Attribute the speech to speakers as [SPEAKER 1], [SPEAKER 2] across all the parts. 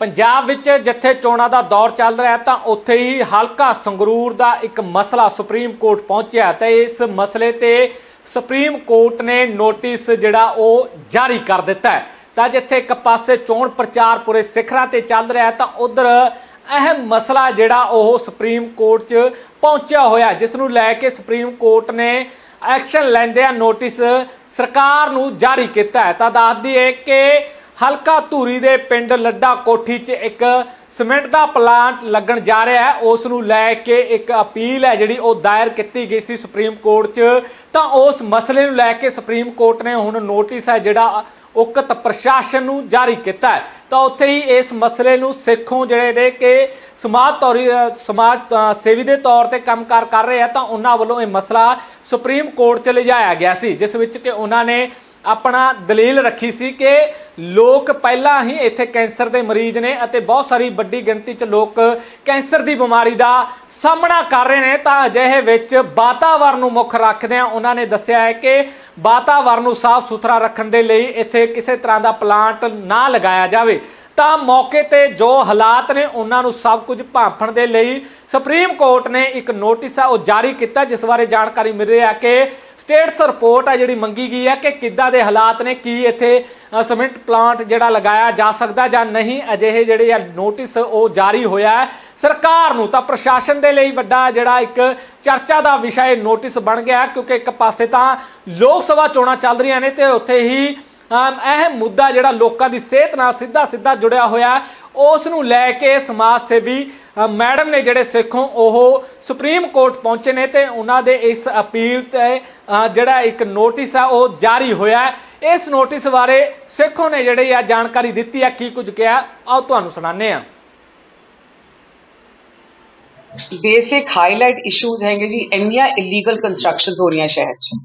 [SPEAKER 1] ਪੰਜਾਬ ਵਿੱਚ ਜਿੱਥੇ ਚੋਣਾਂ ਦਾ ਦੌਰ ਚੱਲ ਰਿਹਾ ਤਾਂ ਉੱਥੇ ਹੀ ਹਲਕਾ ਸੰਗਰੂਰ ਦਾ ਇੱਕ ਮਸਲਾ ਸੁਪਰੀਮ ਕੋਰਟ ਪਹੁੰਚਿਆ ਤੇ ਇਸ ਮਸਲੇ ਤੇ ਸੁਪਰੀਮ ਕੋਰਟ ਨੇ ਨੋਟਿਸ ਜਿਹੜਾ ਉਹ ਜਾਰੀ ਕਰ ਦਿੱਤਾ ਹੈ। ਤਾਂ ਜਿੱਥੇ ਇੱਕ ਪਾਸੇ ਚੋਣ ਪ੍ਰਚਾਰ ਪੂਰੇ ਸਿਖਰਾਂ ਤੇ ਚੱਲ ਰਿਹਾ ਤਾਂ ਉਧਰ ਅਹਿਮ ਮਸਲਾ ਜਿਹੜਾ ਉਹ ਸੁਪਰੀਮ ਕੋਰਟ 'ਚ ਪਹੁੰਚਿਆ ਹੋਇਆ ਜਿਸ ਨੂੰ ਲੈ ਕੇ ਸੁਪਰੀਮ ਕੋਰਟ ਨੇ ਐਕਸ਼ਨ ਲੈਂਦਿਆਂ ਨੋਟਿਸ ਸਰਕਾਰ ਨੂੰ ਜਾਰੀ ਕੀਤਾ ਹੈ। ਤਾਂ ਦੱਸ ਦਈਏ ਕਿ ਹਲਕਾ ਧੂਰੀ ਦੇ ਪਿੰਡ ਲੱਡਾ ਕੋਠੀ 'ਚ ਇੱਕ ਸਿਮੈਂਟ ਦਾ ਪਲਾਂਟ ਲੱਗਣ ਜਾ ਰਿਹਾ ਹੈ। ਉਸ ਨੂੰ ਲੈ ਕੇ ਇੱਕ ਅਪੀਲ ਹੈ ਜਿਹੜੀ ਉਹ ਦਾਇਰ ਕੀਤੀ ਗਈ ਸੀ ਸੁਪਰੀਮ ਕੋਰਟ 'ਚ। ਤਾਂ ਉਸ ਮਸਲੇ ਨੂੰ ਲੈ ਕੇ ਸੁਪਰੀਮ ਕੋਰਟ ਨੇ ਹੁਣ ਨੋਟਿਸ ਹੈ ਜਿਹੜਾ ਉਕਤ ਪ੍ਰਸ਼ਾਸਨ ਨੂੰ ਜਾਰੀ ਕੀਤਾ ਹੈ। ਤਾਂ ਉੱਥੇ ਹੀ ਇਸ ਮਸਲੇ ਨੂੰ ਸਿੱਖੋਂ ਜਿਹੜੇ ਨੇ ਕਿ ਸਮਾਜ ਤੌਰੀ ਸਮਾਜ ਸੇਵੀ ਦੇ ਤੌਰ ਤੇ ਕੰਮਕਾਰ ਕਰ ਰਹੇ ਆ ਤਾਂ ਉਹਨਾਂ ਵੱਲੋਂ ਇਹ ਮਸਲਾ ਸੁਪਰੀਮ ਕੋਰਟ 'ਚ ਲਿਜਾਇਆ ਗਿਆ ਸੀ, ਜਿਸ ਵਿੱਚ ਕਿ ਉਹਨਾਂ ਨੇ ਆਪਣਾ ਦਲੀਲ ਰੱਖੀ ਸੀ ਕਿ ਲੋਕ ਪਹਿਲਾਂ ਹੀ ਇੱਥੇ ਕੈਂਸਰ ਦੇ ਮਰੀਜ਼ ਨੇ ਅਤੇ ਬਹੁਤ ਸਾਰੀ ਵੱਡੀ ਗਿਣਤੀ 'ਚ ਲੋਕ ਕੈਂਸਰ ਦੀ ਬਿਮਾਰੀ ਦਾ ਸਾਹਮਣਾ ਕਰ ਰਹੇ ਨੇ। ਤਾਂ ਅਜਿਹੇ ਵਿੱਚ ਵਾਤਾਵਰਨ ਨੂੰ ਮੁੱਖ ਰੱਖਦਿਆਂ ਉਹਨਾਂ ਨੇ ਦੱਸਿਆ ਹੈ ਕਿ ਵਾਤਾਵਰਨ ਨੂੰ ਸਾਫ਼ ਸੁਥਰਾ ਰੱਖਣ ਦੇ ਲਈ ਇੱਥੇ ਕਿਸੇ ਤਰ੍ਹਾਂ ਦਾ ਪਲਾਂਟ ਨਾ ਲਗਾਇਆ ਜਾਵੇ। ਤਾਂ ਮੌਕੇ ਤੇ ਜੋ ਹਾਲਾਤ ਨੇ ਉਹਨਾਂ ਨੂੰ ਸਭ ਕੁਝ ਭਾਂਫਣ ਦੇ ਲਈ ਸੁਪਰੀਮ ਕੋਰਟ ਨੇ ਇੱਕ ਨੋਟਿਸ ਆ ਉਹ ਜਾਰੀ ਕੀਤਾ ਜਿਸ ਬਾਰੇ ਜਾਣਕਾਰੀ ਮਿਲ ਰਹੀ ਹੈ ਕਿ ਸਟੇਟਸ ਰਿਪੋਰਟ ਆ ਜਿਹੜੀ ਮੰਗੀ ਗਈ ਹੈ ਕਿ ਕਿੱਦਾਂ ਦੇ ਹਾਲਾਤ ਨੇ ਕੀ ਇੱਥੇ ਅ, ਪਲਾਂਟ ਜਿਹੜਾ ਲਗਾਇਆ ਜਾ ਸਕਦਾ ਜਾਂ ਨਹੀਂ ਅਜਿਹੇ ਜਿਹੜੇ ਆ ਨੋਟਿਸ ਉਹ ਜਾਰੀ ਹੋਇਆ ਹੈ। ਸਰਕਾਰ ਨੂੰ ਤਾਂ ਪ੍ਰਸ਼ਾਸਨ ਦੇ ਲਈ ਵੱਡਾ ਜਿਹੜਾ ਇੱਕ ਚਰਚਾ ਦਾ ਵਿਸ਼ਾ ਇਹ ਨੋਟਿਸ ਬਣ ਗਿਆ ਕਿਉਂਕਿ ਇੱਕ ਪਾਸੇ ਤਾਂ ਲੋਕ ਸਭਾ ਚੋਣਾਂ ਚੱਲ ਰਹੀਆਂ ਨੇ ਤੇ ਉੱਥੇ ਹੀ ਅਹਿਮ ਮੁੱਦਾ ਜਿਹੜਾ ਲੋਕਾਂ ਦੀ ਸਿਹਤ ਨਾਲ ਸਿੱਧਾ ਸਿੱਧਾ ਜੁੜਿਆ ਹੋਇਆ ਹੈ, ਉਸ ਨੂੰ ਲੈ ਕੇ ਸਮਾਜ ਸੇਵੀ ਮੈਡਮ ਨੇ ਜਿਹੜੇ ਸਿੱਖੋਂ ਉਹ ਸੁਪਰੀਮ ਕੋਰਟ ਪਹੁੰਚੇ ਨੇ ਤੇ ਉਹਨਾਂ ਦੇ ਇਸ ਅਪੀਲ ਤੇ ਜਿਹੜਾ ਇੱਕ ਨੋਟਿਸ ਆ ਉਹ ਜਾਰੀ ਹੋਇਆ ਇਸ ਨੋਟਿਸ ਬਾਰੇ ਸਿੱਖੋਂ ਨੇ ਜਿਹੜੇ ਆ ਜਾਣਕਾਰੀ ਦਿੱਤੀ ਆ ਕੀ ਕੁਝ ਕਿਹਾ ਆਓ ਤੁਹਾਨੂੰ ਸੁਣਾਉਂਦੇ ਆ
[SPEAKER 2] ਬੇਸਿਕ ਹਾਈਲਾਈਟ ਇਸ਼ੂਜ਼ ਹੈਗੇ ਜੀ ਇੰਨੀਆਂ ਇਲੀਗਲ ਕੰਸਟਰਕਸ਼ਨਸ ਹੋ ਰਹੀਆਂ ਸ਼ਹਿਰ 'ਚ।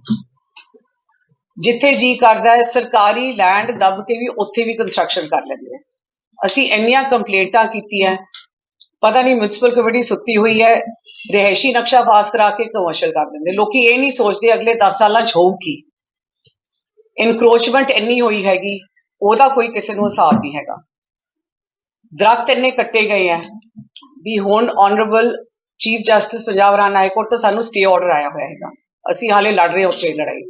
[SPEAKER 2] ਜਿੱਥੇ ਜੀ ਕਰਦਾ ਹੈ, ਸਰਕਾਰੀ ਲੈਂਡ ਦੱਬ ਕੇ ਵੀ ਉੱਥੇ ਵੀ ਕੰਸਟਰਕਸ਼ਨ ਕਰ ਲੈਂਦੇ ਆ। ਅਸੀਂ ਇੰਨੀਆਂ ਕੰਪਲੇਂਟਾਂ ਕੀਤੀਆਂ, ਪਤਾ ਨਹੀਂ ਮਿਊਂਸਪਲ ਕਮੇਟੀ ਸੁੱਤੀ ਹੋਈ ਹੈ ਰਹਿਸ਼ੀ ਨਕਸ਼ਾ ਪਾਸ ਕਰਾ ਕੇ ਕਮਰਸ਼ੀਅਲ ਕਰ ਦਿੰਦੇ। ਲੋਕੀ ਇਹ ਨਹੀਂ ਸੋਚਦੇ ਅਗਲੇ 10 ਸਾਲਾਂ 'ਚ ਹੋਊ ਕੀ। ਇਨਕਰੋਚਮੈਂਟ ਇੰਨੀ ਹੋਈ ਹੈਗੀ, ਉਹਦਾ ਕੋਈ ਕਿਸੇ ਨੂੰ ਹਿਸਾਬ ਨਹੀਂ ਹੈਗਾ। ਦਰਖਤ ਇੰਨੇ ਕੱਟੇ ਗਏ ਆ ਵੀ ਹੁਣ honourable chief justice Punjab Haryana high court ਤੋਂ ਸਾਨੂੰ ਸਟੇ ਆਰਡਰ ਆਇਆ ਹੋਇਆ ਹੈਗਾ। ਅਸੀਂ ਹਾਲੇ ਲੜ ਰਹੇ ਹਾਂ ਉਸ ਲੜਾਈ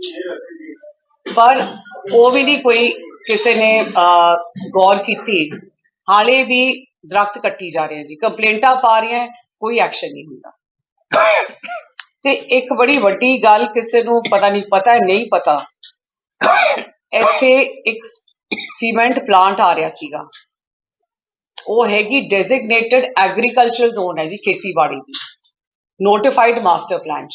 [SPEAKER 2] ਪਰ ਉਹ ਵੀ ਨਹੀਂ ਕੋਈ ਕਿਸੇ ਨੇ ਅਹ, ਗੌਰ ਕੀਤੀ। ਹਾਲੇ ਵੀ ਦਰਖਤ ਕੱਟੀ ਜਾ ਰਹੇ ਆ ਜੀ। ਕੰਪਲੇਂਟਾਂ ਪਾ ਰਹੀਆਂ ਕੋਈ ਐਕਸ਼ਨ ਨਹੀਂ ਹੁੰਦਾ। ਤੇ ਇੱਕ ਬੜੀ ਵੱਡੀ ਗੱਲ ਕਿਸੇ ਨੂੰ ਪਤਾ ਨਹੀਂ ਪਤਾ ਨਹੀਂ ਪਤਾ। ਇੱਥੇ ਇੱਕ ਸੀਮੈਂਟ ਪਲਾਂਟ ਆ ਰਿਹਾ ਸੀਗਾ। ਉਹ ਹੈਗੀ ਡੈਜ਼ਿਗਨੇਟਡ ਐਗਰੀਕਲਚਰਲ ਜ਼ੋਨ ਹੈ ਜੀ ਖੇਤੀਬਾੜੀ ਦੀ। ਨੋਟੀਫਾਈਡ ਮਾਸਟਰ ਪਲਾਨ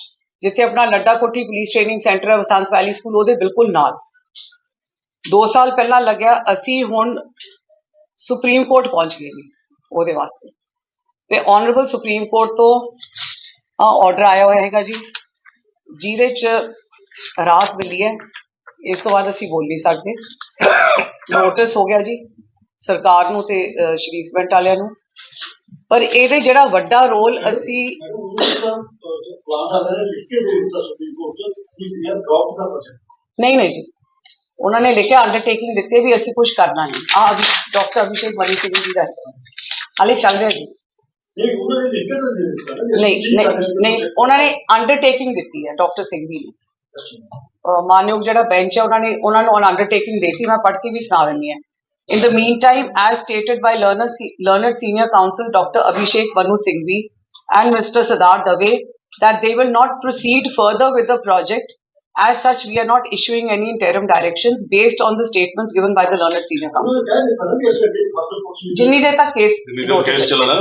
[SPEAKER 2] ਜਿੱਥੇ ਆਪਣਾ ਲੱਡਾ ਕੋਠੀ ਪੁਲਿਸ ਟ੍ਰੇਨਿੰਗ ਸੈਂਟਰ ਹੈ ਵਸੰਤ ਵੈਲੀ ਸਕੂਲ ਉਹਦੇ ਬਿਲਕੁਲ ਨਾਲ। 2 ਸਾਲ ਪਹਿਲਾਂ ਲੱਗਿਆ ਅਸੀਂ ਹੁਣ ਸੁਪਰੀਮ ਕੋਰਟ ਪਹੁੰਚ ਗਏ ਜੀ ਉਹਦੇ ਵਾਸਤੇ। ਤੇ ਆਨਰੇਬਲ ਸੁਪਰੀਮ ਕੋਰਟ ਤੋਂ ਆਰਡਰ ਆਇਆ ਹੋਇਆ ਹੈਗਾ ਜੀ ਜਿਹਦੇ ਚ ਰਾਤ ਮਿਲੀ ਹੈ ਇਸ ਤੋਂ ਬਾਅਦ ਅਸੀਂ ਬੋਲ ਨਹੀਂ ਸਕਦੇ। ਨੋਟਿਸ ਹੋ ਗਿਆ ਜੀ ਸਰਕਾਰ ਨੂੰ ਤੇ ਅਹ, ਸ਼੍ਰੀ ਸੀਮੈਂਟ ਵਾਲਿਆਂ ਨੂੰ। ਪਰ ਇਹਦੇ ਜਿਹੜਾ ਵੱਡਾ ਰੋਲ ਅਸੀਂ ਨਹੀਂ ਨਹੀਂ ਜੀ ਉਹਨਾਂ ਨੇ ਲਿਖਿਆ ਅੰਡਰਟੇਕਿੰਗ ਦਿੱਤੇ ਵੀ ਅਸੀਂ ਕੁਝ ਕਰਨਾ ਨਹੀਂ ਆ ਡਾਕਟਰ ਅਭਿਸ਼ੇਕ ਮਨੀ ਸਿੰਘ ਜੀ ਦਾ ਹੈ। ਹਾਲੇ ਚੱਲ ਰਿਹਾ ਜੀ ਨਹੀਂ ਨਹੀਂ ਨਹੀਂ ਉਹਨਾਂ ਨੇ ਅੰਡਰਟੇਕਿੰਗ ਦਿੱਤੀ ਹੈ ਡਾਕਟਰ ਸਿੰਘ ਜੀ ਨੇ ਅਹ ਮਾਨਯੋਗ ਜਿਹੜਾ ਬੈਂਚ ਹੈ ਉਹਨਾਂ ਨੇ ਉਹਨਾਂ ਨੂੰ ਅੰਡਰਟੇਕਿੰਗ ਦਿੱਤੀ ਮੈਂ ਪੜ੍ਹ ਕੇ ਵੀ ਸੁਣਾ ਦਿੰਦੀ ਹਾਂ In the meantime, as stated by learned, learned senior counsel Dr. Abhishek Manu Singhvi and Mr. Siddharth Dave, that they will not proceed further with the project. As such, we are not issuing any interim directions based on the statements given by the learned senior counsel. ਜਿੰਨੀ ਦੇਰ ਤੱਕ case
[SPEAKER 3] case ਚੱਲਣਾ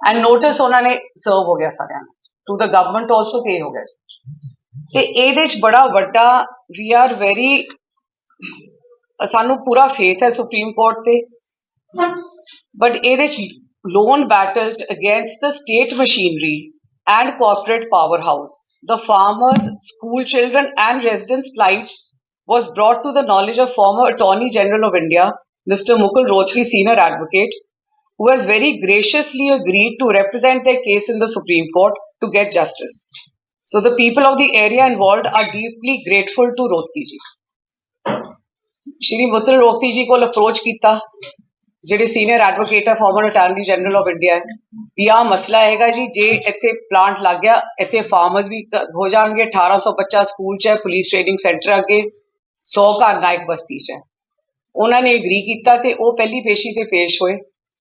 [SPEAKER 2] and notice ਉਹਨਾਂ ਨੇ ਸਰਵ ਹੋ ਗਿਆ ਸਾਰਿਆਂ ਨੂੰ ਟੂ ਦਾ ਗਵਰਨਮੈਂਟ ਆਲਸੋ ਤੇ ਹੋ ਗਿਆ ਤੇ ਇਹਦੇ ਚ ਬੜਾ ਵੱਡਾ ਵੀ ਆਰ ਵੈਰੀ ਸਾਨੂੰ ਪੂਰਾ ਫੇਥ ਹੈ ਸੁਪਰੀਮ ਕੋਰਟ ਤੇ ਬਟ ਇਹਦੇ ਚ lone battles against the state machinery and corporate powerhouse the farmers school children and residents plight was brought to the knowledge of former attorney general of india mr mukul rohtgi senior advocate who has very graciously agreed to represent their case in the Supreme Court to get justice. So the people of the area involved are deeply grateful to Rohtgi ji. Shri Mukul ਰੋਕਤੀ ji ਕੋਲ approach ਕੀਤਾ, ਜਿਹੜੇ senior advocate ਹੈ former attorney general of India ਵੀ ਆਹ ਮਸਲਾ ਹੈਗਾ ਜੀ, ਜੇ ਇੱਥੇ ਪਲਾਂਟ ਲੱਗ ਗਿਆ, ਇੱਥੇ ਫਾਰਮਰਸ ਵੀ ਕ- ਹੋ ਜਾਣਗੇ 1800 ਬੱਚਾ ਸਕੂਲ 'ਚ ਹੈ ਪੁਲਿਸ ਟ੍ਰੇਨਿੰਗ ਸੈਂਟਰ ਅੱਗੇ 100 ਘਰ ਨਾਇਕ ਬਸਤੀ 'ਚ ਹੈ। ਉਹਨਾਂ ਨੇ ਐਗਰੀ ਕੀਤਾ ਤੇ ਉਹ ਪਹਿਲੀ ਪੇਸ਼ੀ ਤੇ ਪੇਸ਼ ਹੋਏ।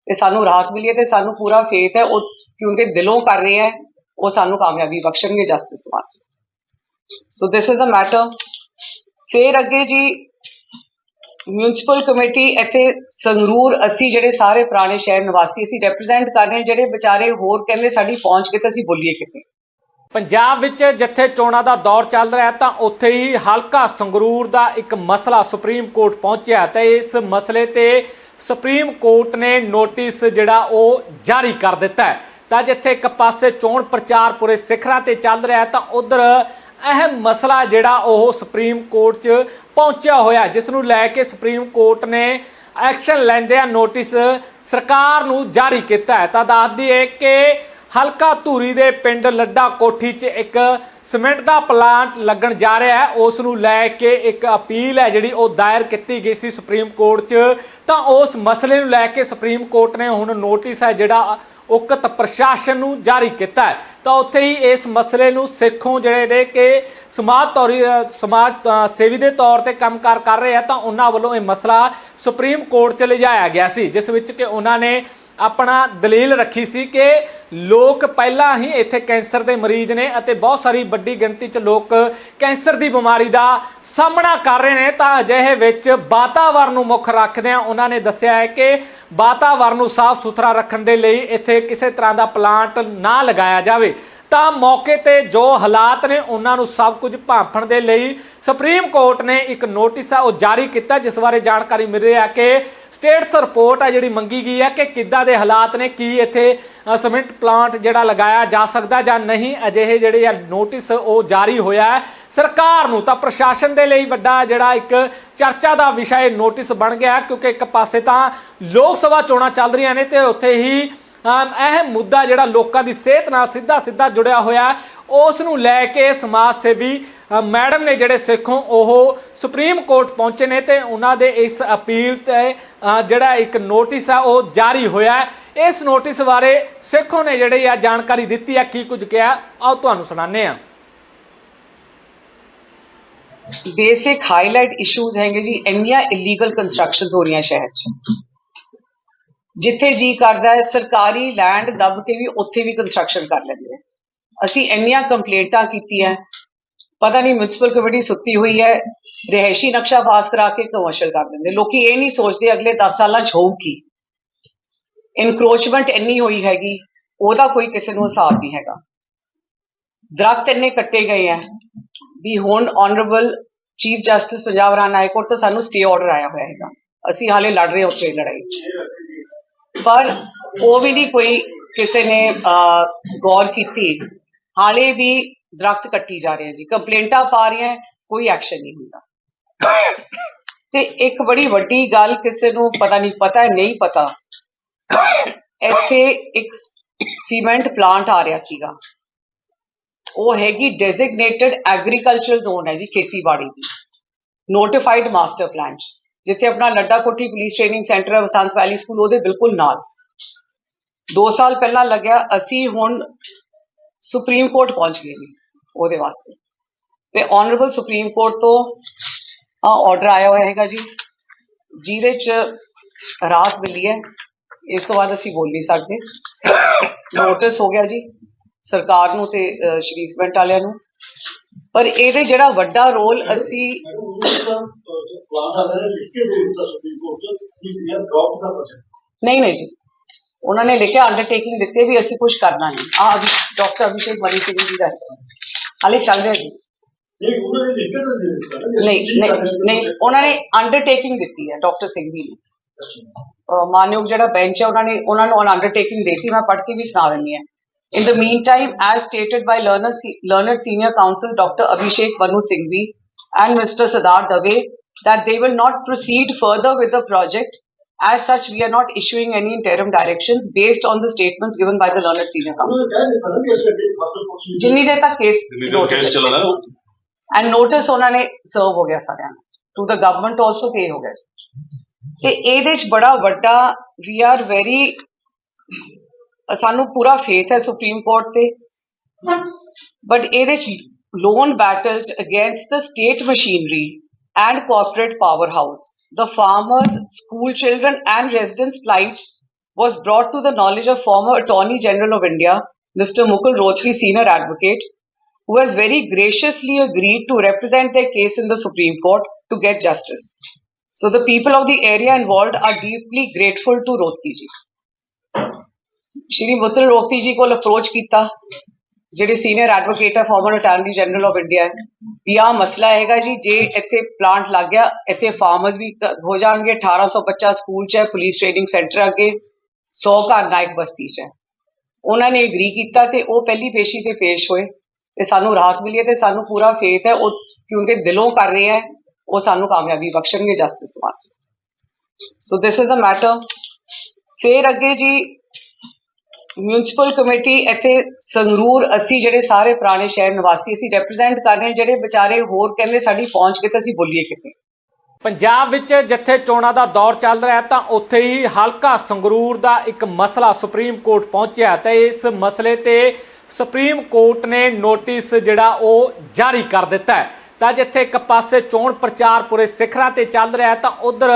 [SPEAKER 2] ਤੇ ਸਾਨੂੰ ਰਾਹਤ ਮਿਲੀ ਹੈ ਤੇ ਸਾਨੂੰ ਪੂਰਾ ਫੇਥ ਹੈ, ਉਹ ਕਿਉਂਕਿ ਦਿਲੋਂ ਕਰ ਰਹੇ ਹੈ, ਉਹ ਸਾਨੂੰ ਕਾਮਯਾਬੀ ਬਖਸ਼ਣਗੇ ਜਸਟਿਸ ਤੋਂ so this is the matter ਫੇਰ ਅੱਗੇ ਜੀ ਮਿਊਨਿਸਪਲ ਕਮੇਟੀ ਇੱਥੇ ਸੰਗਰੂਰ, ਅਸੀਂ ਜਿਹੜੇ ਸਾਰੇ ਪੁਰਾਣੇ ਸ਼ਹਿਰ ਨਿਵਾਸੀ, ਅਸੀਂ ਰਿਪਰੈਜ਼ੈਂਟ ਕਰ ਰਹੇ ਜਿਹੜੇ ਵਿਚਾਰੇ ਹੋਰ ਕਹਿੰਦੇ ਸਾਡੀ ਪਹੁੰਚ ਕਿਤੇ ਅਸੀਂ ਬੋਲੀਏ ਕਿਤੇ।
[SPEAKER 1] ਪੰਜਾਬ ਵਿੱਚ ਜਿੱਥੇ ਚੋਣਾਂ ਦਾ ਦੌਰ ਚੱਲ ਰਿਹਾ ਤਾਂ ਉੱਥੇ ਹੀ ਹਲਕਾ ਸੰਗਰੂਰ ਦਾ ਇੱਕ ਮਸਲਾ ਸੁਪਰੀਮ ਕੋਰਟ ਪਹੁੰਚਿਆ ਤੇ ਇਸ ਮਸਲੇ ਤੇ ਸੁਪਰੀਮ ਕੋਰਟ ਨੇ ਨੋਟਿਸ ਜਿਹੜਾ ਉਹ ਜਾਰੀ ਕਰ ਦਿੱਤਾ ਹੈ। ਤਾਂ ਜਿੱਥੇ ਇੱਕ ਪਾਸੇ ਚੋਣ ਪ੍ਰਚਾਰ ਪੂਰੇ ਸਿਖਰਾਂ ਤੇ ਚੱਲ ਰਿਹਾ ਤਾਂ ਉਧਰ ਅਹਿਮ ਮਸਲਾ ਜਿਹੜਾ ਉਹ ਸੁਪਰੀਮ ਕੋਰਟ 'ਚ ਪਹੁੰਚਿਆ ਹੋਇਆ, ਜਿਸ ਨੂੰ ਲੈ ਕੇ ਸੁਪਰੀਮ ਕੋਰਟ ਨੇ ਐਕਸ਼ਨ ਲੈਂਦਿਆਂ ਨੋਟਿਸ ਸਰਕਾਰ ਨੂੰ ਜਾਰੀ ਕੀਤਾ ਹੈ। ਤਾਂ ਦੱਸ ਦਈਏ ਕਿ ਹਲਕਾ ਧੂਰੀ ਦੇ ਪਿੰਡ ਲੱਡਾ ਕੋਠੀ 'ਚ ਇੱਕ ਸੀਮੈਂਟ ਦਾ ਪਲਾਂਟ ਲੱਗਣ ਜਾ ਰਿਹਾ ਹੈ। ਉਸ ਨੂੰ ਲੈ ਕੇ ਇੱਕ ਅਪੀਲ ਹੈ ਜਿਹੜੀ ਉਹ ਦਾਇਰ ਕੀਤੀ ਗਈ ਸੀ ਸੁਪਰੀਮ ਕੋਰਟ 'ਚ। ਤਾਂ ਉਸ ਮਸਲੇ ਨੂੰ ਲੈ ਕੇ ਸੁਪਰੀਮ ਕੋਰਟ ਨੇ ਹੁਣ ਨੋਟਿਸ ਹੈ ਜਿਹੜਾ ਉਕਤ ਪ੍ਰਸ਼ਾਸਨ ਨੂੰ ਜਾਰੀ ਕੀਤਾ ਹੈ। ਤਾਂ ਉੱਥੇ ਹੀ ਇਸ ਮਸਲੇ ਨੂੰ ਸਿੱਖੋਂ ਜਿਹੜੇ ਨੇ ਕਿ ਸਮਾਜ ਤੌਰੀ ਸਮਾਜ ਸੇਵੀ ਦੇ ਤੌਰ ਤੇ ਕੰਮਕਾਰ ਕਰ ਰਹੇ ਆ, ਤਾਂ ਉਹਨਾਂ ਵੱਲੋਂ ਇਹ ਮਸਲਾ ਸੁਪਰੀਮ ਕੋਰਟ 'ਚ ਲਿਜਾਇਆ ਗਿਆ ਸੀ, ਜਿਸ ਵਿੱਚ ਕਿ ਉਹਨਾਂ ਨੇ ਆਪਣਾ ਦਲੀਲ ਰੱਖੀ ਸੀ ਕਿ ਲੋਕ ਪਹਿਲਾਂ ਹੀ ਇੱਥੇ ਕੈਂਸਰ ਦੇ ਮਰੀਜ਼ ਨੇ ਅਤੇ ਬਹੁਤ ਸਾਰੀ ਵੱਡੀ ਗਿਣਤੀ 'ਚ ਲੋਕ ਕੈਂਸਰ ਦੀ ਬਿਮਾਰੀ ਦਾ ਸਾਹਮਣਾ ਕਰ ਰਹੇ ਨੇ। ਤਾਂ ਅਜਿਹੇ ਵਿੱਚ ਵਾਤਾਵਰਨ ਨੂੰ ਮੁੱਖ ਰੱਖਦਿਆਂ ਉਹਨਾਂ ਨੇ ਦੱਸਿਆ ਹੈ ਕਿ ਵਾਤਾਵਰਨ ਨੂੰ ਸਾਫ਼ ਸੁਥਰਾ ਰੱਖਣ ਦੇ ਲਈ ਇੱਥੇ ਕਿਸੇ ਤਰ੍ਹਾਂ ਦਾ ਪਲਾਂਟ ਨਾ ਲਗਾਇਆ ਜਾਵੇ। ਤਾਂ ਮੌਕੇ ਤੇ ਜੋ ਹਾਲਾਤ ਨੇ ਉਹਨਾਂ ਨੂੰ ਸਭ ਕੁਝ ਭਾਂਫਣ ਦੇ ਲਈ ਸੁਪਰੀਮ ਕੋਰਟ ਨੇ ਇੱਕ ਨੋਟਿਸ ਆ ਉਹ ਜਾਰੀ ਕੀਤਾ ਜਿਸ ਬਾਰੇ ਜਾਣਕਾਰੀ ਮਿਲ ਰਹੀ ਹੈ ਕਿ ਸਟੇਟਸ ਰਿਪੋਰਟ ਆ ਜਿਹੜੀ ਮੰਗੀ ਗਈ ਹੈ ਕਿ ਕਿੱਦਾਂ ਦੇ ਹਾਲਾਤ ਨੇ ਕੀ ਇੱਥੇ ਅ, ਪਲਾਂਟ ਜਿਹੜਾ ਲਗਾਇਆ ਜਾ ਸਕਦਾ ਜਾਂ ਨਹੀਂ ਅਜਿਹੇ ਜਿਹੜੇ ਆ ਨੋਟਿਸ ਉਹ ਜਾਰੀ ਹੋਇਆ ਹੈ। ਸਰਕਾਰ ਨੂੰ ਤਾਂ ਪ੍ਰਸ਼ਾਸਨ ਦੇ ਲਈ ਵੱਡਾ ਜਿਹੜਾ ਇੱਕ ਚਰਚਾ ਦਾ ਵਿਸ਼ਾ ਇਹ ਨੋਟਿਸ ਬਣ ਗਿਆ ਕਿਉਂਕਿ ਇੱਕ ਪਾਸੇ ਤਾਂ ਲੋਕ ਸਭਾ ਚੋਣਾਂ ਚੱਲ ਰਹੀਆਂ ਨੇ ਤੇ ਉੱਥੇ ਹੀ ਅਹਿਮ ਮੁੱਦਾ ਜਿਹੜਾ ਲੋਕਾਂ ਦੀ ਸਿਹਤ ਨਾਲ ਸਿੱਧਾ ਸਿੱਧਾ ਜੁੜਿਆ ਹੋਇਆ ਹੈ, ਉਸ ਨੂੰ ਲੈ ਕੇ ਸਮਾਜ ਸੇਵੀ ਮੈਡਮ ਨੇ ਜਿਹੜੇ ਸਿੱਖੋਂ ਉਹ ਸੁਪਰੀਮ ਕੋਰਟ ਪਹੁੰਚੇ ਨੇ ਤੇ ਉਹਨਾਂ ਦੇ ਇਸ ਅਪੀਲ ਤੇ ਜਿਹੜਾ ਇੱਕ ਨੋਟਿਸ ਆ ਉਹ ਜਾਰੀ ਹੋਇਆ ਇਸ ਨੋਟਿਸ ਬਾਰੇ ਸਿੱਖੋਂ ਨੇ ਜਿਹੜੇ ਆ ਜਾਣਕਾਰੀ ਦਿੱਤੀ ਆ ਕੀ ਕੁਝ ਕਿਹਾ ਆਓ ਤੁਹਾਨੂੰ ਸੁਣਾਉਂਦੇ ਆ
[SPEAKER 2] ਬੇਸਿਕ ਹਾਈਲਾਈਟ ਇਸ਼ੂਜ਼ ਹੈਗੇ ਜੀ ਇੰਨੀਆਂ ਇਲੀਗਲ ਕੰਸਟਰਕਸ਼ਨਸ ਹੋ ਰਹੀਆਂ ਸ਼ਹਿਰ 'ਚ। ਜਿੱਥੇ ਜੀ ਕਰਦਾ ਹੈ, ਸਰਕਾਰੀ ਲੈਂਡ ਦੱਬ ਕੇ ਵੀ ਉੱਥੇ ਵੀ ਕੰਸਟਰਕਸ਼ਨ ਕਰ ਲੈਂਦੇ ਆ। ਅਸੀਂ ਇੰਨੀਆਂ ਕੰਪਲੇਂਟਾਂ ਕੀਤੀਆਂ, ਪਤਾ ਨਹੀਂ ਮਿਊਨਿਸਪਲ ਕਮੇਟੀ ਸੁੱਤੀ ਹੋਈ ਹੈ, ਰਿਹਾਇਸ਼ੀ ਨਕਸ਼ਾ ਪਾਸ ਕਰਾ ਕੇ ਕਮਰਸ਼ੀਅਲ ਕਰ ਦਿੰਦੇ। ਲੋਕੀ ਇਹ ਨਹੀਂ ਸੋਚਦੇ ਅਗਲੇ 10 ਸਾਲਾਂ 'ਚ ਹੋਊ ਕੀ। ਇਨਕਰੋਚਮੈਂਟ ਇੰਨੀ ਹੋਈ ਹੈਗੀ, ਉਹਦਾ ਕੋਈ ਕਿਸੇ ਨੂੰ ਹਿਸਾਬ ਨਹੀਂ ਹੈਗਾ। ਦਰਖਤ ਇੰਨੇ ਕੱਟੇ ਗਏ ਆ ਵੀ ਹੁਣ honourable chief justice Punjab Haryana high court ਤੋਂ ਸਾਨੂੰ ਸਟੇ ਆਰਡਰ ਆਇਆ ਹੋਇਆ ਹੈਗਾ। ਅਸੀਂ ਹਾਲੇ ਲੜ ਰਹੇ ਹਾਂ ਉੱਥੇ ਲੜਾਈ ਪਰ ਉਹ ਵੀ ਨਹੀਂ ਕੋਈ ਕਿਸੇ ਨੇ ਅਹ, ਗੌਰ ਕੀਤੀ। ਹਾਲੇ ਵੀ ਦਰਖਤ ਕੱਟੀ ਜਾ ਰਹੇ ਆ ਜੀ। ਕੰਪਲੇਂਟਾਂ ਪਾ ਰਹੀਆਂ ਕੋਈ ਐਕਸ਼ਨ ਨਹੀਂ ਹੁੰਦਾ। ਤੇ ਇੱਕ ਬੜੀ ਵੱਡੀ ਗੱਲ ਕਿਸੇ ਨੂੰ ਪਤਾ ਨਹੀਂ ਪਤਾ ਨਹੀਂ ਪਤਾ। ਇੱਥੇ ਇੱਕ ਸੀਮੈਂਟ ਪਲਾਂਟ ਆ ਰਿਹਾ ਸੀਗਾ। ਉਹ ਹੈਗੀ ਡੈਜ਼ਿਗਨੇਟਿਡ ਐਗਰੀਕਲਚਰਲ ਜ਼ੋਨ ਹੈ ਜੀ ਖੇਤੀਬਾੜੀ ਦੀ। ਨੋਟੀਫਾਈਡ ਮਾਸਟਰ ਪਲਾਨ ਜਿੱਥੇ ਆਪਣਾ ਲੱਡਾ ਕੋਠੀ ਪੁਲਿਸ ਟ੍ਰੇਨਿੰਗ ਸੈਂਟਰ ਹੈ ਵਸੰਤ ਵੈਲੀ ਸਕੂਲ ਉਹਦੇ ਬਿਲਕੁਲ ਨਾਲ। 2 ਸਾਲ ਪਹਿਲਾਂ ਲੱਗਿਆ ਅਸੀਂ ਹੁਣ ਸੁਪਰੀਮ ਕੋਰਟ ਪਹੁੰਚ ਗਏ ਜੀ ਉਹਦੇ ਵਾਸਤੇ। ਤੇ ਆਨਰੇਬਲ ਸੁਪਰੀਮ ਕੋਰਟ ਤੋਂ ਆ ਆਰਡਰ ਆਇਆ ਹੋਇਆ ਹੈਗਾ ਜੀ ਜਿਹਦੇ ਚ ਰਾਤ ਮਿਲੀ ਹੈ ਇਸ ਤੋਂ ਬਾਅਦ ਅਸੀਂ ਬੋਲ ਨਹੀਂ ਸਕਦੇ। ਨੋਟਿਸ ਹੋ ਗਿਆ ਜੀ ਸਰਕਾਰ ਨੂੰ ਤੇ ਅਹ, ਸ਼੍ਰੀ ਸੀਮੈਂਟ ਵਾਲਿਆਂ ਨੂੰ। ਪਰ ਇਹਦੇ ਜਿਹੜਾ ਵੱਡਾ ਰੋਲ ਅਸੀਂ ਨਹੀਂ ਨਹੀਂ ਜੀ ਉਹਨਾਂ ਨੇ ਲਿਖਿਆ ਅੰਡਰਟੇਕਿੰਗ ਦਿੱਤੇ ਵੀ ਅਸੀਂ ਕੁਝ ਕਰਨਾ ਨਹੀਂ ਆ ਡਾਕਟਰ ਅਭਿਸ਼ੇਕ ਮਨੀ ਸਿੰਘ ਜੀ ਦਾ ਹੈ। ਹਾਲੇ ਚੱਲ ਰਿਹਾ ਜੀ ਨਹੀਂ ਨਹੀਂ ਨਹੀਂ ਉਹਨਾਂ ਨੇ ਅੰਡਰਟੇਕਿੰਗ ਦਿੱਤੀ ਹੈ ਡਾਕਟਰ ਸਿੰਘ ਜੀ ਨੇ ਅਹ ਮਾਨਯੋਗ ਜਿਹੜਾ ਬੈਂਚ ਹੈ ਉਹਨਾਂ ਨੇ ਉਹਨਾਂ ਨੂੰ ਅੰਡਰਟੇਕਿੰਗ ਦਿੱਤੀ ਮੈਂ ਪੜ੍ਹ ਕੇ ਵੀ ਸੁਣਾ ਦਿੰਦੀ ਹਾਂ In the meantime, as stated by learned, learned senior counsel Dr. Abhishek Manu Singhvi and Mr. Siddharth Dave, that they will not proceed further with the project. As such, we are not issuing any interim directions based on the statements given by the learned senior counsel. ਜਿੰਨੀ ਦੇਰ ਤੱਕ case notice
[SPEAKER 3] ਚੱਲਣਾ
[SPEAKER 2] and notice ਉਹਨਾਂ ਨੇ ਸਰਵ ਹੋ ਗਿਆ ਸਾਰਿਆਂ ਨੂੰ ਟੂ ਦਾ ਗਵਰਨਮੈਂਟ ਆਲਸੋ ਤੇ ਹੋ ਗਿਆ ਤੇ ਇਹਦੇ ਚ ਬੜਾ ਵੱਡਾ ਵੀ ਆਰ ਵੈਰੀ ਸਾਨੂੰ ਪੂਰਾ ਫੇਥ ਹੈ ਸੁਪਰੀਮ ਕੋਰਟ ਤੇ ਬਟ ਇਹਦੇ ਚ lone battles against the state machinery and corporate powerhouse the farmers school children and residents plight was brought to the knowledge of former attorney general of india mr mukul rohri senior advocate who has very graciously agreed to represent their case in the supreme court to get justice so the people of the area involved are deeply grateful to rohri ji Shri Mukul ਰੋਕਤੀ ji ਕੋਲ approach ਕੀਤਾ, ਜਿਹੜੇ senior advocate ਹੈ former attorney general of India ਵੀ ਆਹ ਮਸਲਾ ਹੈਗਾ ਜੀ, ਜੇ ਇੱਥੇ ਪਲਾਂਟ ਲੱਗ ਗਿਆ, ਇੱਥੇ ਫਾਰਮਰਸ ਵੀ ਕ- ਹੋ ਜਾਣਗੇ 1800 ਬੱਚਾ ਸਕੂਲ 'ਚ ਹੈ ਪੁਲਿਸ ਟ੍ਰੇਨਿੰਗ ਸੈਂਟਰ ਅੱਗੇ 100 ਘਰ ਨਾਇਕ ਬਸਤੀ 'ਚ ਹੈ। ਉਹਨਾਂ ਨੇ ਐਗਰੀ ਕੀਤਾ ਤੇ ਉਹ ਪਹਿਲੀ ਪੇਸ਼ੀ ਤੇ ਪੇਸ਼ ਹੋਏ। ਤੇ ਸਾਨੂੰ ਰਾਹਤ ਮਿਲੀ ਹੈ ਤੇ ਸਾਨੂੰ ਪੂਰਾ ਫੇਥ ਹੈ, ਉਹ ਕਿਉਂਕਿ ਦਿਲੋਂ ਕਰ ਰਹੇ ਹੈ, ਉਹ ਸਾਨੂੰ ਕਾਮਯਾਬੀ ਬਖਸ਼ਣਗੇ ਜਸਟਿਸ ਤੋਂ so this is the matter ਫੇਰ ਅੱਗੇ ਜੀ ਮਿਊਨਿਸਪਲ ਕਮੇਟੀ ਇੱਥੇ ਸੰਗਰੂਰ, ਅਸੀਂ ਜਿਹੜੇ ਸਾਰੇ ਪੁਰਾਣੇ ਸ਼ਹਿਰ ਨਿਵਾਸੀ, ਅਸੀਂ ਰਿਪਰੈਜ਼ੈਂਟ ਕਰ ਰਹੇ ਜਿਹੜੇ ਵਿਚਾਰੇ ਹੋਰ ਕਹਿੰਦੇ ਸਾਡੀ ਪਹੁੰਚ ਕਿਤੇ ਅਸੀਂ ਬੋਲੀਏ ਕਿਤੇ।
[SPEAKER 1] ਪੰਜਾਬ ਵਿੱਚ ਜਿੱਥੇ ਚੋਣਾਂ ਦਾ ਦੌਰ ਚੱਲ ਰਿਹਾ ਤਾਂ ਉੱਥੇ ਹੀ ਹਲਕਾ ਸੰਗਰੂਰ ਦਾ ਇੱਕ ਮਸਲਾ ਸੁਪਰੀਮ ਕੋਰਟ ਪਹੁੰਚਿਆ ਤੇ ਇਸ ਮਸਲੇ ਤੇ ਸੁਪਰੀਮ ਕੋਰਟ ਨੇ ਨੋਟਿਸ ਜਿਹੜਾ ਉਹ ਜਾਰੀ ਕਰ ਦਿੱਤਾ ਹੈ। ਤਾਂ ਜਿੱਥੇ ਇੱਕ ਪਾਸੇ ਚੋਣ ਪ੍ਰਚਾਰ ਪੂਰੇ ਸਿਖਰਾਂ ਤੇ ਚੱਲ ਰਿਹਾ ਤਾਂ ਉਧਰ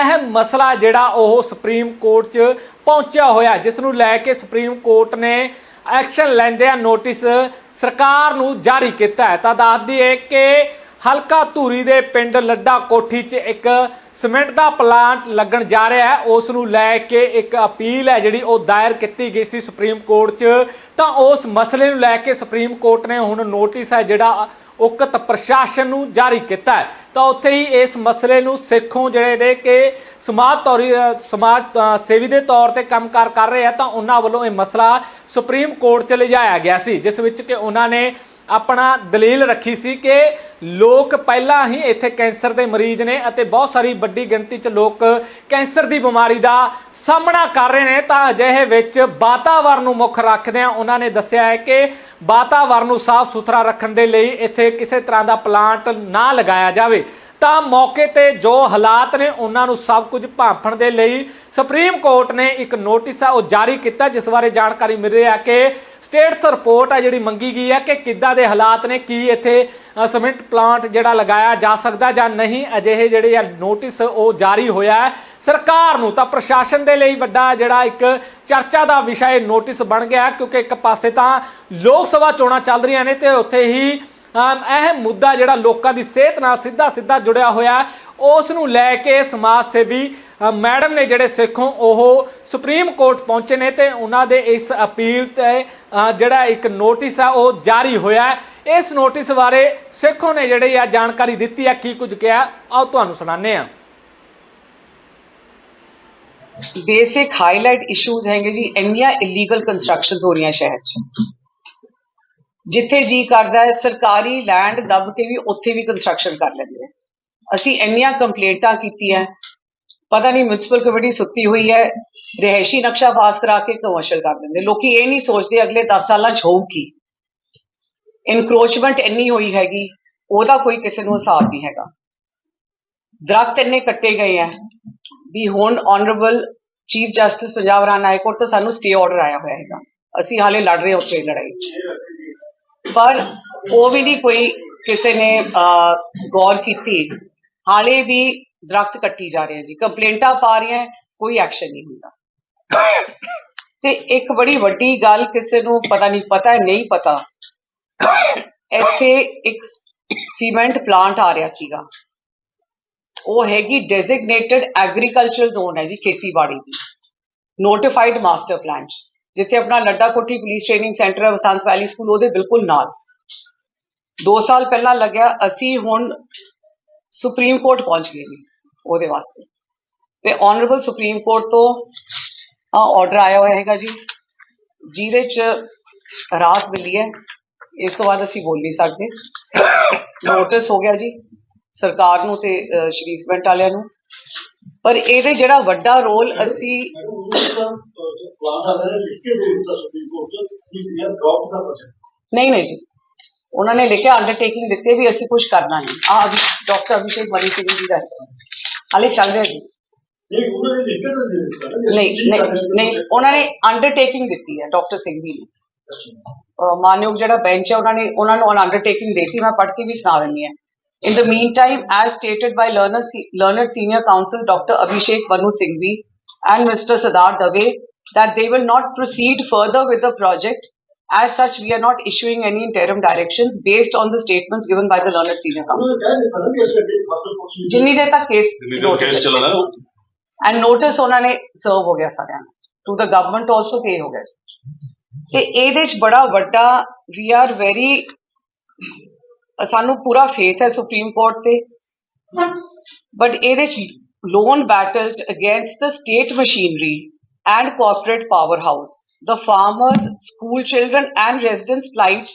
[SPEAKER 1] ਅਹਿਮ ਮਸਲਾ ਜਿਹੜਾ ਉਹ ਸੁਪਰੀਮ ਕੋਰਟ 'ਚ ਪਹੁੰਚਿਆ ਹੋਇਆ, ਜਿਸ ਨੂੰ ਲੈ ਕੇ ਸੁਪਰੀਮ ਕੋਰਟ ਨੇ ਐਕਸ਼ਨ ਲੈਂਦਿਆਂ ਨੋਟਿਸ ਸਰਕਾਰ ਨੂੰ ਜਾਰੀ ਕੀਤਾ ਹੈ। ਤਾਂ ਦੱਸ ਦਈਏ ਕਿ ਹਲਕਾ ਧੂਰੀ ਦੇ ਪਿੰਡ ਲੱਡਾ ਕੋਠੀ 'ਚ ਇੱਕ ਸਿਮੈਂਟ ਦਾ ਪਲਾਂਟ ਲੱਗਣ ਜਾ ਰਿਹਾ ਹੈ। ਉਸ ਨੂੰ ਲੈ ਕੇ ਇੱਕ ਅਪੀਲ ਹੈ ਜਿਹੜੀ ਉਹ ਦਾਇਰ ਕੀਤੀ ਗਈ ਸੀ ਸੁਪਰੀਮ ਕੋਰਟ 'ਚ। ਤਾਂ ਉਸ ਮਸਲੇ ਨੂੰ ਲੈ ਕੇ ਸੁਪਰੀਮ ਕੋਰਟ ਨੇ ਹੁਣ ਨੋਟਿਸ ਹੈ ਜਿਹੜਾ ਉਕਤ ਪ੍ਰਸ਼ਾਸਨ ਨੂੰ ਜਾਰੀ ਕੀਤਾ ਹੈ। ਤਾਂ ਉੱਥੇ ਹੀ ਇਸ ਮਸਲੇ ਨੂੰ ਸਿੱਖੋਂ ਜਿਹੜੇ ਦੇ ਕਿ ਸਮਾਜ ਤੌਰੀ ਸਮਾਜ ਸੇਵੀ ਦੇ ਤੌਰ ਤੇ ਕੰਮਕਾਰ ਕਰ ਰਹੇ ਆ, ਤਾਂ ਉਹਨਾਂ ਵੱਲੋਂ ਇਹ ਮਸਲਾ ਸੁਪਰੀਮ ਕੋਰਟ 'ਚ ਲਿਜਾਇਆ ਗਿਆ ਸੀ, ਜਿਸ ਵਿੱਚ ਕਿ ਉਹਨਾਂ ਨੇ ਆਪਣਾ ਦਲੀਲ ਰੱਖੀ ਸੀ ਕਿ ਲੋਕ ਪਹਿਲਾਂ ਹੀ ਇੱਥੇ ਕੈਂਸਰ ਦੇ ਮਰੀਜ਼ ਨੇ ਅਤੇ ਬਹੁਤ ਸਾਰੀ ਵੱਡੀ ਗਿਣਤੀ 'ਚ ਲੋਕ ਕੈਂਸਰ ਦੀ ਬਿਮਾਰੀ ਦਾ ਸਾਹਮਣਾ ਕਰ ਰਹੇ ਨੇ। ਤਾਂ ਅਜਿਹੇ ਵਿੱਚ ਵਾਤਾਵਰਨ ਨੂੰ ਮੁੱਖ ਰੱਖਦਿਆਂ ਉਹਨਾਂ ਨੇ ਦੱਸਿਆ ਹੈ ਕਿ ਵਾਤਾਵਰਨ ਨੂੰ ਸਾਫ਼ ਸੁਥਰਾ ਰੱਖਣ ਦੇ ਲਈ ਇੱਥੇ ਕਿਸੇ ਤਰ੍ਹਾਂ ਦਾ ਪਲਾਂਟ ਨਾ ਲਗਾਇਆ ਜਾਵੇ। ਤਾਂ ਮੌਕੇ ਤੇ ਜੋ ਹਾਲਾਤ ਨੇ ਉਹਨਾਂ ਨੂੰ ਸਭ ਕੁਝ ਭਾਂਫਣ ਦੇ ਲਈ ਸੁਪਰੀਮ ਕੋਰਟ ਨੇ ਇੱਕ ਨੋਟਿਸ ਆ ਉਹ ਜਾਰੀ ਕੀਤਾ, ਜਿਸ ਬਾਰੇ ਜਾਣਕਾਰੀ ਮਿਲ ਰਹੀ ਹੈ ਕਿ ਸਟੇਟਸ ਰਿਪੋਰਟ ਆ ਜਿਹੜੀ ਮੰਗੀ ਗਈ ਹੈ ਕਿ ਕਿੱਦਾਂ ਦੇ ਹਾਲਾਤ ਨੇ ਕੀ ਇੱਥੇ ਅ, ਪਲਾਂਟ ਜਿਹੜਾ ਲਗਾਇਆ ਜਾ ਸਕਦਾ ਜਾਂ ਨਹੀਂ ਅਜਿਹੇ ਜਿਹੜੇ ਆ ਨੋਟਿਸ ਉਹ ਜਾਰੀ ਹੋਇਆ ਹੈ। ਸਰਕਾਰ ਨੂੰ ਤਾਂ ਪ੍ਰਸ਼ਾਸਨ ਦੇ ਲਈ ਵੱਡਾ ਜਿਹੜਾ ਇੱਕ ਚਰਚਾ ਦਾ ਵਿਸ਼ਾ ਇਹ ਨੋਟਿਸ ਬਣ ਗਿਆ ਕਿਉਂਕਿ ਇੱਕ ਪਾਸੇ ਤਾਂ ਲੋਕ ਸਭਾ ਚੋਣਾਂ ਚੱਲ ਰਹੀਆਂ ਨੇ ਤੇ ਉੱਥੇ ਹੀ ਅਹਿਮ ਮੁੱਦਾ ਜਿਹੜਾ ਲੋਕਾਂ ਦੀ ਸਿਹਤ ਨਾਲ ਸਿੱਧਾ ਸਿੱਧਾ ਜੁੜਿਆ ਹੋਇਆ ਉਸ ਨੂੰ ਲੈ ਕੇ ਸਮਾਜ ਸੇਵੀ ਮੈਡਮ ਨੇ ਜਿਹੜੇ ਸਿੱਖੋਂ ਉਹ ਸੁਪਰੀਮ ਕੋਰਟ ਪਹੁੰਚੇ ਨੇ ਤੇ ਉਹਨਾਂ ਦੇ ਇਸ ਅਪੀਲ ਤੇ ਜਿਹੜਾ ਇੱਕ ਨੋਟਿਸ ਆ, ਉਹ ਜਾਰੀ ਹੋਇਆ ਹੈ। ਇਸ ਨੋਟਿਸ ਬਾਰੇ ਸਿੱਖੋਂ ਨੇ ਜਿਹੜੇ ਆ ਜਾਣਕਾਰੀ ਦਿੱਤੀ ਆ, ਕੀ ਕੁਝ ਕਿਹਾ, ਆਓ ਤੁਹਾਨੂੰ ਸੁਣਾਉਂਦੇ ਆ
[SPEAKER 2] ਬੇਸਿਕ ਹਾਈਲਾਈਟ ਇਸ਼ੂਜ਼ ਹੈਗੇ ਜੀ, ਇੰਨੀਆਂ ਇਲੀਗਲ ਕੰਸਟਰਕਸ਼ਨਸ ਹੋ ਰਹੀਆਂ ਸ਼ਹਿਰ 'ਚ। ਜਿੱਥੇ ਜੀ ਕਰਦਾ ਹੈ, ਸਰਕਾਰੀ ਲੈਂਡ ਦੱਬ ਕੇ ਵੀ ਉੱਥੇ ਵੀ ਕੰਸਟਰਕਸ਼ਨ ਕਰ ਲੈਂਦੇ ਆ। ਅਸੀਂ ਇੰਨੀਆਂ ਕੰਪਲੇਂਟਾਂ ਕੀਤੀਆਂ ਪਤਾ ਨਹੀਂ ਮਿਊਨਿਸਪਲ ਕਮੇਟੀ ਸੁੱਤੀ ਹੋਈ ਹੈ ਰਹਿਸ਼ੀ ਨਕਸ਼ਾ ਪਾਸ ਕਰਾ ਕੇ ਕਮਰਸ਼ਲ ਕਰ ਦਿੰਦੇ? ਲੋਕੀ ਇਹ ਨਹੀਂ ਸੋਚਦੇ ਅਗਲੇ 10 ਸਾਲਾਂ 'ਚ ਹੋਊ ਕੀ। ਇਨਕਰੋਚਮੈਂਟ ਇੰਨੀ ਹੋਈ ਹੈਗੀ, ਉਹਦਾ ਕੋਈ ਕਿਸੇ ਨੂੰ ਹਿਸਾਬ ਨਹੀਂ ਹੈਗਾ। ਦਰਖਤ ਇੰਨੇ ਕੱਟੇ ਗਏ ਆ ਵੀ ਹੁਣ honourable chief justice Punjab Haryana high court ਤੋਂ ਸਾਨੂੰ ਸਟੇ ਆਰਡਰ ਆਇਆ ਹੋਇਆ ਹੈਗਾ। ਅਸੀਂ ਹਾਲੇ ਲੜ ਰਹੇ ਹਾਂ ਉਸ ਲੜਾਈ ਪਰ ਉਹ ਵੀ ਨਹੀਂ ਕੋਈ ਕਿਸੇ ਨੇ ਗੌਰ ਕੀਤੀ। ਹਾਲੇ ਵੀ ਦਰਖਤ ਕੱਟੀ ਜਾ ਰਹੇ ਆ ਜੀ। ਕੰਪਲੇਂਟਾਂ ਪਾ ਰਹੀਆਂ, ਕੋਈ ਐਕਸ਼ਨ ਨਹੀਂ ਹੁੰਦਾ। ਤੇ ਇੱਕ ਬੜੀ ਵੱਡੀ ਗੱਲ ਕਿਸੇ ਨੂੰ ਪਤਾ ਨਹੀਂ ਪਤਾ ਨਹੀਂ ਪਤਾ। ਇੱਥੇ ਇੱਕ ਸੀਮੈਂਟ ਪਲਾਂਟ ਆ ਰਿਹਾ ਸੀਗਾ। ਉਹ ਹੈਗੀ ਡੈਜ਼ਿਗਨੇਟਿਡ ਐਗਰੀਕਲਚਰਲ ਜ਼ੋਨ ਹੈ ਜੀ, ਖੇਤੀਬਾੜੀ ਦੀ। ਨੋਟੀਫਾਈਡ ਮਾਸਟਰ ਪਲਾਨ ਜਿੱਥੇ ਆਪਣਾ ਲੱਡਾ ਕੋਠੀ ਪੁਲਿਸ ਟ੍ਰੇਨਿੰਗ ਸੈਂਟਰ ਹੈ ਵਸੰਤ ਵੈਲੀ ਸਕੂਲ ਉਹਦੇ ਬਿਲਕੁਲ ਨਾਲ। 2 ਸਾਲ ਪਹਿਲਾਂ ਲੱਗਿਆ, ਅਸੀਂ ਹੁਣ ਸੁਪਰੀਮ ਕੋਰਟ ਪਹੁੰਚ ਗਏ ਜੀ। ਉਹਦੇ ਵਾਸਤੇ। ਤੇ ਆਨਰੇਬਲ ਸੁਪਰੀਮ ਕੋਰਟ ਤੋਂ ਆ ਆਰਡਰ ਆਇਆ ਹੋਇਆ ਹੈਗਾ ਜੀ। ਜਿਹਦੇ ਚ ਰਾਤ ਮਿਲੀ ਹੈ। ਇਸ ਤੋਂ ਬਾਅਦ ਅਸੀਂ ਬੋਲ ਨਹੀਂ ਸਕਦੇ। ਨੋਟਿਸ ਹੋ ਗਿਆ ਜੀ ਸਰਕਾਰ ਨੂੰ ਤੇ ਅਹ, ਸ਼੍ਰੀ ਸੀਮੈਂਟ ਵਾਲਿਆਂ ਨੂੰ। ਪਰ ਇਹਦੇ ਜਿਹੜਾ ਵੱਡਾ ਰੋਲ ਅਸੀਂ ਨਹੀਂ ਨਹੀਂ ਜੀ। ਉਹਨਾਂ ਨੇ ਲਿਖਿਆ ਅੰਡਰਟੇਕਿੰਗ ਦਿੱਤੇ ਵੀ ਅਸੀਂ ਕੁਝ ਕਰਨਾ ਨਹੀਂ। ਆ ਡਾਕਟਰ ਅਭਿਸ਼ੇਕ ਮਨੀ ਸਿੰਘ ਜੀ ਦਾ। ਹਾਲੇ ਚੱਲ ਰਿਹਾ ਜੀ
[SPEAKER 3] ਨਹੀਂ ਉਹਨਾਂ ਨੇ ਨਹੀਂ।
[SPEAKER 2] ਨਹੀਂ ਉਹਨਾਂ ਅੰਡਰਟੇਕਿੰਗ ਦਿੱਤੀ ਹੈ ਡਾਕਟਰ ਸਿੰਘ ਨੇ ਮਾਨਯੋਗ ਜਿਹੜਾ ਬੈਂਚ ਹੈ ਉਹਨਾਂ ਨੇ ਉਹਨਾਂ ਨੂੰ ਅੰਡਰਟੇਕਿੰਗ ਦਿੱਤੀ ਮੈਂ ਪੜ੍ਹ ਕੇ ਵੀ ਸੁਣਾ ਦਿੰਦੀ ਹਾਂ In the meantime, as stated by learned, learned senior counsel Dr. Abhishek Manu Singhvi and Mr. Siddharth Dave, that they will not proceed further with the project. As such, we are not issuing any interim directions based on the statements given by the learned senior
[SPEAKER 3] ਉਹਨਾਂ
[SPEAKER 2] counsel.
[SPEAKER 3] ਨੇ ਕਹਿ ਦਿੱਤਾ ਨਾ ਕਿ ਅਸੀਂ ਅੱਗੇ ਫਸਲ ਪੁੱਛੀ
[SPEAKER 2] ਜਿੰਨੀ ਦੇਰ ਤੱਕ ਕੇਸ
[SPEAKER 4] ਕੇਸ ਚੱਲਣਾ
[SPEAKER 2] ਐਂਡ ਨੋਟਿਸ ਉਹਨਾਂ ਨੇ ਸਰਵ ਹੋ ਗਿਆ ਸਾਰਿਆਂ ਨੂੰ ਟੂ ਦਾ ਗਵਰਨਮੈਂਟ ਆਲਸੋ ਤੇ ਹੋ ਗਿਆ ਤੇ ਇਹਦੇ ਚ ਬੜਾ ਵੱਡਾ ਵੀ ਆਰ ਵੈਰੀ ਸਾਨੂੰ ਪੂਰਾ ਫੇਥ ਹੈ ਸੁਪਰੀਮ ਕੋਰਟ ਤੇ ਬਟ ਇਹਦੇ ਚ ਲੋਨ ਬੈਟਲ ਚ against the state machinery and corporate powerhouse The farmers, school children and residents' plight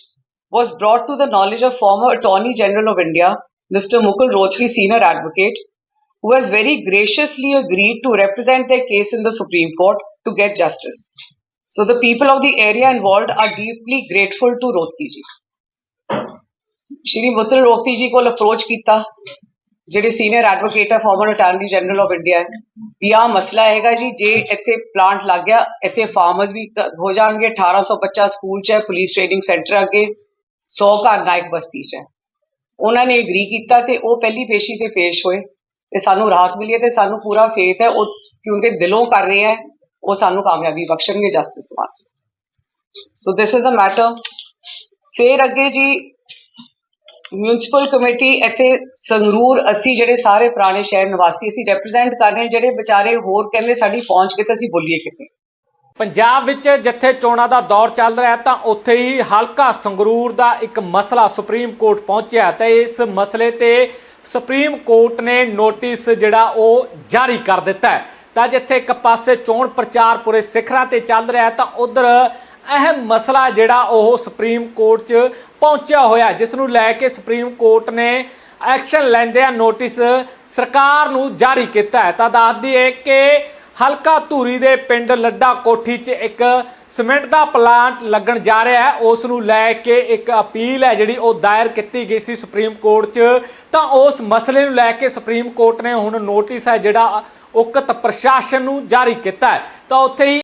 [SPEAKER 2] was brought to the knowledge of former Attorney General of India, Mr. Mukul Rothri, Senior Advocate, who has very graciously agreed to represent their case in the Supreme Court to get justice. So the people of the area involved are deeply grateful to Rothki ji. Shri Mukul रोकती जी को ਜਿਹੜੇ senior advocate ਹੈ former attorney general of India ਵੀ ਆਹ ਮਸਲਾ ਹੈਗਾ ਜੀ, ਜੇ ਇੱਥੇ ਪਲਾਂਟ ਲੱਗ ਗਿਆ, ਇੱਥੇ ਫਾਰਮਰਸ ਵੀ ਕ- ਹੋ ਜਾਣਗੇ 1800 ਬੱਚਾ ਸਕੂਲ ਚ ਹੈ ਪੁਲਿਸ ਟ੍ਰੇਨਿੰਗ ਸੈਂਟਰ ਅੱਗੇ 100 ਘਰ ਨਾਇਕ ਬਸਤੀ ਚ ਹੈ। ਉਹਨਾਂ ਨੇ ਐਗਰੀ ਕੀਤਾ ਤੇ ਉਹ ਪਹਿਲੀ ਪੇਸ਼ੀ ਤੇ ਪੇਸ਼ ਹੋਏ। ਤੇ ਸਾਨੂੰ ਰਾਹਤ ਮਿਲੀ ਹੈ ਤੇ ਸਾਨੂੰ ਪੂਰਾ ਫੇਥ ਹੈ, ਉਹ ਕਿਉਂਕਿ ਦਿਲੋਂ ਕਰ ਰਹੇ ਹੈ, ਉਹ ਸਾਨੂੰ ਕਾਮਯਾਬੀ ਬਖਸ਼ਣਗੇ ਜਸਟਿਸ ਤੋਂ। So this is the matter ਫੇਰ ਅੱਗੇ ਜੀ ਮਿਊਨਿਸਪਲ ਕਮੇਟੀ ਇੱਥੇ ਸੰਗਰੂਰ, ਅਸੀਂ ਜਿਹੜੇ ਸਾਰੇ ਪੁਰਾਣੇ ਸ਼ਹਿਰ ਨਿਵਾਸੀ, ਅਸੀਂ ਰਿਪਰੈਜ਼ੈਂਟ ਕਰ ਰਹੇ ਜਿਹੜੇ ਵਿਚਾਰੇ ਹੋਰ ਕਹਿੰਦੇ ਸਾਡੀ ਪਹੁੰਚ ਕਿਤੇ ਅਸੀਂ ਬੋਲੀਏ ਕਿਤੇ।
[SPEAKER 1] ਪੰਜਾਬ ਵਿੱਚ ਜਿੱਥੇ ਚੋਣਾਂ ਦਾ ਦੌਰ ਚੱਲ ਰਿਹਾ ਤਾਂ ਉੱਥੇ ਹੀ ਹਲਕਾ ਸੰਗਰੂਰ ਦਾ ਇੱਕ ਮਸਲਾ ਸੁਪਰੀਮ ਕੋਰਟ ਪਹੁੰਚਿਆ ਤੇ ਇਸ ਮਸਲੇ ਤੇ ਸੁਪਰੀਮ ਕੋਰਟ ਨੇ ਨੋਟਿਸ ਜਿਹੜਾ ਉਹ ਜਾਰੀ ਕਰ ਦਿੱਤਾ ਹੈ। ਤਾਂ ਜਿੱਥੇ ਇੱਕ ਪਾਸੇ ਚੋਣ ਪ੍ਰਚਾਰ ਪੂਰੇ ਸਿਖਰਾਂ ਤੇ ਚੱਲ ਰਿਹਾ ਤਾਂ ਉਧਰ ਅਹਿਮ ਮਸਲਾ ਜਿਹੜਾ ਉਹ ਸੁਪਰੀਮ ਕੋਰਟ 'ਚ ਪਹੁੰਚਿਆ ਹੋਇਆ, ਜਿਸ ਨੂੰ ਲੈ ਕੇ ਸੁਪਰੀਮ ਕੋਰਟ ਨੇ ਐਕਸ਼ਨ ਲੈਂਦਿਆਂ ਨੋਟਿਸ ਸਰਕਾਰ ਨੂੰ ਜਾਰੀ ਕੀਤਾ ਹੈ। ਤਾਂ ਦੱਸ ਦਈਏ ਕਿ ਹਲਕਾ ਧੂਰੀ ਦੇ ਪਿੰਡ ਲੱਡਾ ਕੋਠੀ 'ਚ ਇੱਕ ਸੀਮੈਂਟ ਦਾ ਪਲਾਂਟ ਲੱਗਣ ਜਾ ਰਿਹਾ ਹੈ। ਉਸ ਨੂੰ ਲੈ ਕੇ ਇੱਕ ਅਪੀਲ ਹੈ ਜਿਹੜੀ ਉਹ ਦਾਇਰ ਕੀਤੀ ਗਈ ਸੀ ਸੁਪਰੀਮ ਕੋਰਟ 'ਚ। ਤਾਂ ਉਸ ਮਸਲੇ ਨੂੰ ਲੈ ਕੇ ਸੁਪਰੀਮ ਕੋਰਟ ਨੇ ਹੁਣ ਨੋਟਿਸ ਹੈ ਜਿਹੜਾ ਉਕਤ ਪ੍ਰਸ਼ਾਸਨ ਨੂੰ ਜਾਰੀ ਕੀਤਾ ਹੈ। ਤਾਂ ਉੱਥੇ ਹੀ